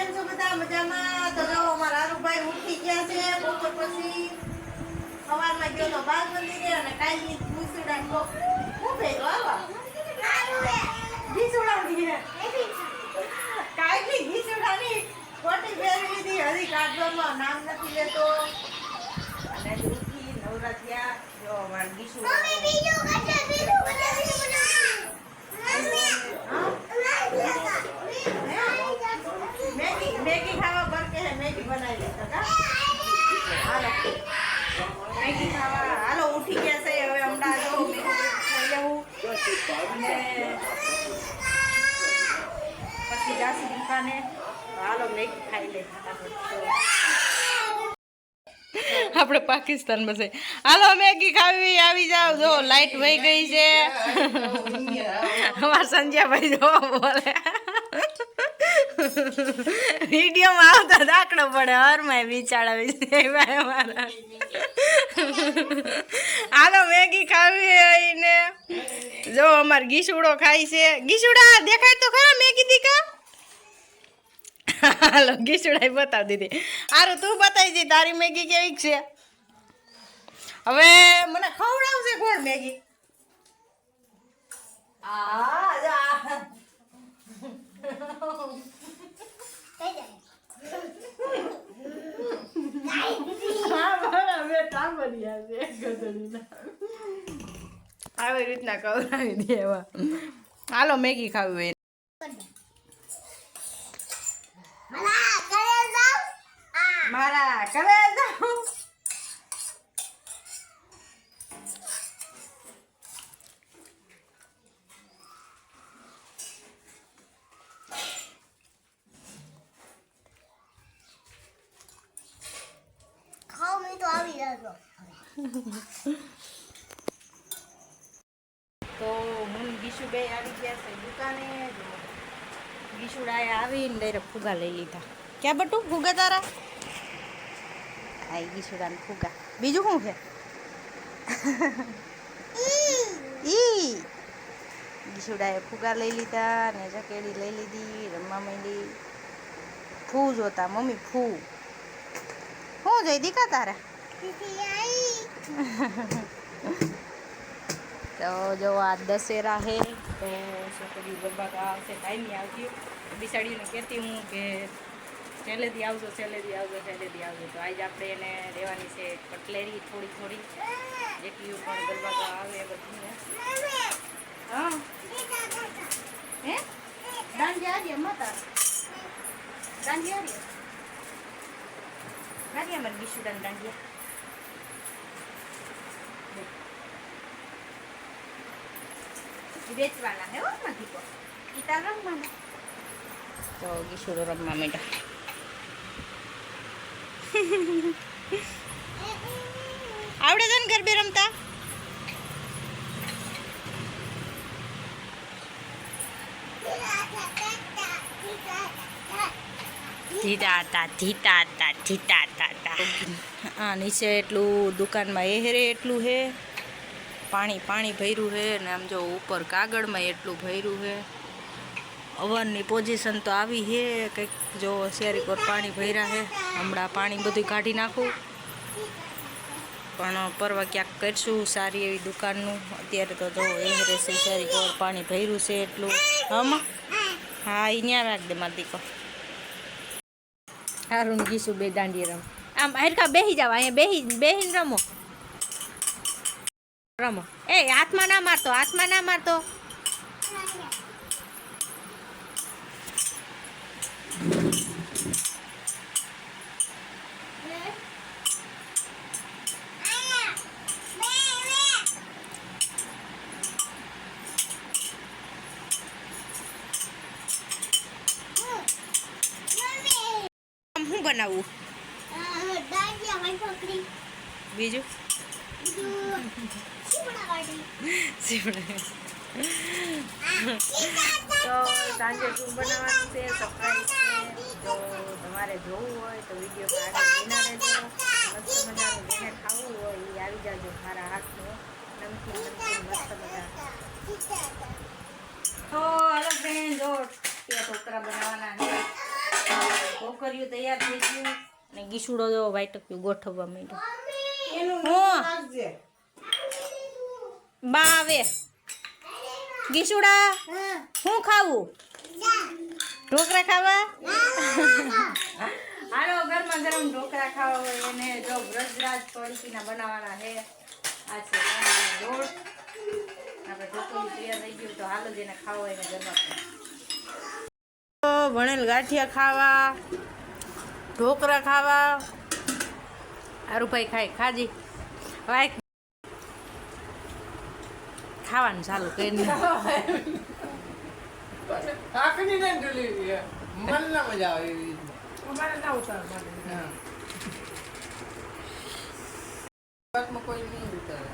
કેમ છો બધા? મજામાં? તો જો, અમારા હારુભાઈ ઉઠી ગયા છે. બપોર પછી સવારમાં ગયો તો બાગ મંદિરે અને કાલની ભૂસડા કો હું ભેગો આવા? ઘીસુડાની હે કાલની ઘીસુડાની ખોટી પહેરી લીધી. કાઢવામાં નામ નથી લેતો. અને હજી ઉઠી જો અમારા ઘીસુડા મેગી મેગી ખાવા પર કે હે મેગી બનાવી લેતો કા હાલો મેગી ખાવા હાલો ઉઠી ગયા છે હવે હમણાં જો મેગી ખાઈ લેવું અને પછી જાસી દુકાને હાલો આપણે પાકિસ્તાનમાં છે. હાલો, મેગી ખાવી, આવી જાવ જો, લાઈટ વહી ગઈ છે. અમાર સંજયભાઈ જો બોલે. વિડીયોમાં આવતા દાખલો પડે. મારા હાલો, મેગી ખાવી ને જો, અમાર ગીસુડો ખાય છે. ગીસુડા, દેખાય તો ખરા, મેગી દીકા? હાલો ગીસુડાએ બતાવી દીધી. હારું, તું બતાવી દી, તારી મેગી કેવી છે? હવે મને ખવડાવશે કોણ મેગી? આવી રીતના ખવડાવી દેવા હાલો, મેગી ખાવી મારા કરે તો હું ગીશુભાઈ આવી ગયા છે દુકાને. ગીશુડાએ આવીને ડાયરેક્ટ ફુગા લઈ લીધા. ક્યાં બટુ? ફુગા તારા? આ ગીશુડાને ફુગા. બીજું શું છે? ઈ. ગીશુડાએ ફુગા લઈ લીધા ને ચકેડી લઈ લીધી રમવા માંડી. ફૂ જોતા મમ્મી ફૂ. શું જોઈ? દીકા તારા? તો જો આ દશેરા છે તો છોકરી ગરબા આવશે ટાઈમ આવતી. બિસાડીને કહેતી હું કે સહેલેથી આવજો સહેલેથી આવજો સહેલેથી આવજો. તો આજે આપણે એને રહેવાની છે કટલેરી, થોડી થોડી. જેટલી પણ ગરબા તો આવે બધું હા. હે? દાંડિયા આવીએ માતા દાંડિયા આવીએ દાંડિયા મારે બીસુડાને દાંડિયા ઈ વેચવાના હે હો નથી તો ગીશુડો રમવા માંડ્યા. આવડે છે ને ગરબે રમતા? ધીતાતા ધીતાતા ધીતાતા આ નીચે એટલું દુકાનમાં એહરે એટલું હે. પાણી પાણી ભર્યું છે ને આમ જો ઉપર કાગળમાં એટલું ભર્યું છે અવરની પોઝિશન તો આવી છે. કંઈક જો શેરી કોર પાણી ભર્યા છે. હમણાં પાણી બધું કાઢી નાખું. પણ પરવા ક્યાંક કરશું સારી એવી દુકાનનું. અત્યારે તો જો એ રહેશે શેરી કોર પાણી ભર્યું છે એટલું. હમ? હા એ ત્યાં રાખ દે મારી દીકો. હારું ગીશું બે દાંડી રમ આમ હરખા બેસી જાવ, અહીંયા બેસી બેહીને રમો. રમો. એ, હાથમાં ના મારતો, હાથમાં ના મારતો. બનાવવું? બીજું? તો સાંજે શું બનાવવાનું છે? સરપ્રાઈઝ છે. તો તમારે જોવું હોય તો વીડિયો આગળ બના જો મસ્ત મજાનું જેને ખાવું હોય એ આવી જાજો મારા હાથનું. નમકીન નમકીન, મસ્ત મજા તો હલો ફ્રેન્ડ જો તે ઢોકળા બનાવવાના છે. ઢોકળિયું તૈયાર થઈ ગયું અને ગીસુડો જો વાઈટક્યું ગોઠવવા માંડ્યો. એનું હું? બા આવે. ગીસુડા હા. ખાવું? ઢોકળા ખાવા? હાલો ગરમા ગરમ ઢોકળા ખાવા હોય એને જો વ્રજરાજ પડીકીના બનાવવાના છે. આ છે ચણાનો આપણે ઢોકળું તૈયાર થઈ ગયું તો હાલો જેને ખાવા એને ગરબા ભણેલ ગાંઠિયા ખાવા. ઢોકળા ખાવા. હારુભાઈ ખાય ખાજી. વાય ખાવાનું ચાલુ કરીને મજા આવે એવી અમારે ના ઉતાર મારે કોઈ નહીં ઉતારે.